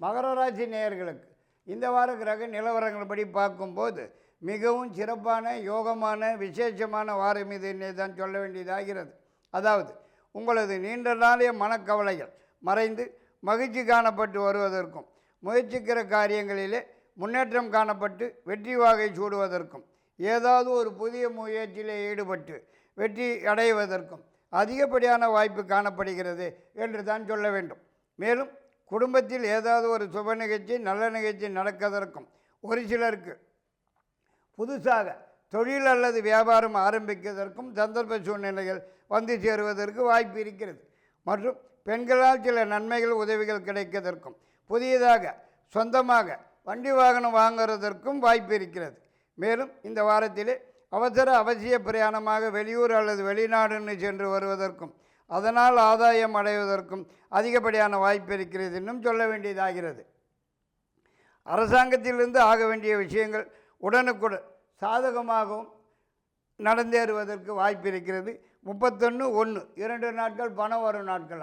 மகர ராசி நேயர்களுக்கு இந்த வார கிரக நிலவரங்கள்படி பார்க்கும்போது மிகவும் சிறப்பான யோகமான விசேஷமான வாரம் இது என்னை தான் சொல்ல வேண்டியதாகிறது. அதாவது உங்களது நீண்ட நாளைய மனக்கவலைகள் மறைந்து மகிழ்ச்சி காணப்பட்டு வருவதற்கும் முயற்சிக்கிற காரியங்களிலே முன்னேற்றம் காணப்பட்டு வெற்றி வாகை சூடுவதற்கும் ஏதாவது ஒரு புதிய முயற்சியிலே ஈடுபட்டு வெற்றி அடைவதற்கும் அதிகப்படியான வாய்ப்பு காணப்படுகிறது என்று தான் சொல்ல வேண்டும். மேலும் குடும்பத்தில் ஏதாவது ஒரு சுப நிகழ்ச்சி நல்ல நிகழ்ச்சி நடக்கதற்கும் ஒரு சிலருக்கு புதுசாக தொழில் அல்லது வியாபாரம் ஆரம்பிக்கிறதற்கும் சந்தர்ப்ப சூழ்நிலைகள் வந்து சேருவதற்கு வாய்ப்பு இருக்கிறது. மற்றும் பெண்களால் சில நன்மைகள் உதவிகள் கிடைக்கதற்கும் புதியதாக சொந்தமாக வண்டி வாகனம் வாங்குவதற்கும் வாய்ப்பு இருக்கிறது. மேலும் இந்த வாரத்திலே அவசர அவசிய பிரயாணமாக வெளியூர் அல்லது வெளிநாடுன்னு சென்று வருவதற்கும் அதனால் ஆதாயம் அடைவதற்கும் அதிகப்படியான வாய்ப்பு இருக்கிறது இன்னும் சொல்ல வேண்டியதாகிறது. அரசாங்கத்திலிருந்து ஆக வேண்டிய விஷயங்கள் உடனுக்குடன் சாதகமாகவும் நடந்தேறுவதற்கு வாய்ப்பு இருக்கிறது. முப்பத்தொன்று ஒன்று இரண்டு நாட்கள் பணம் வரும் நாட்கள்.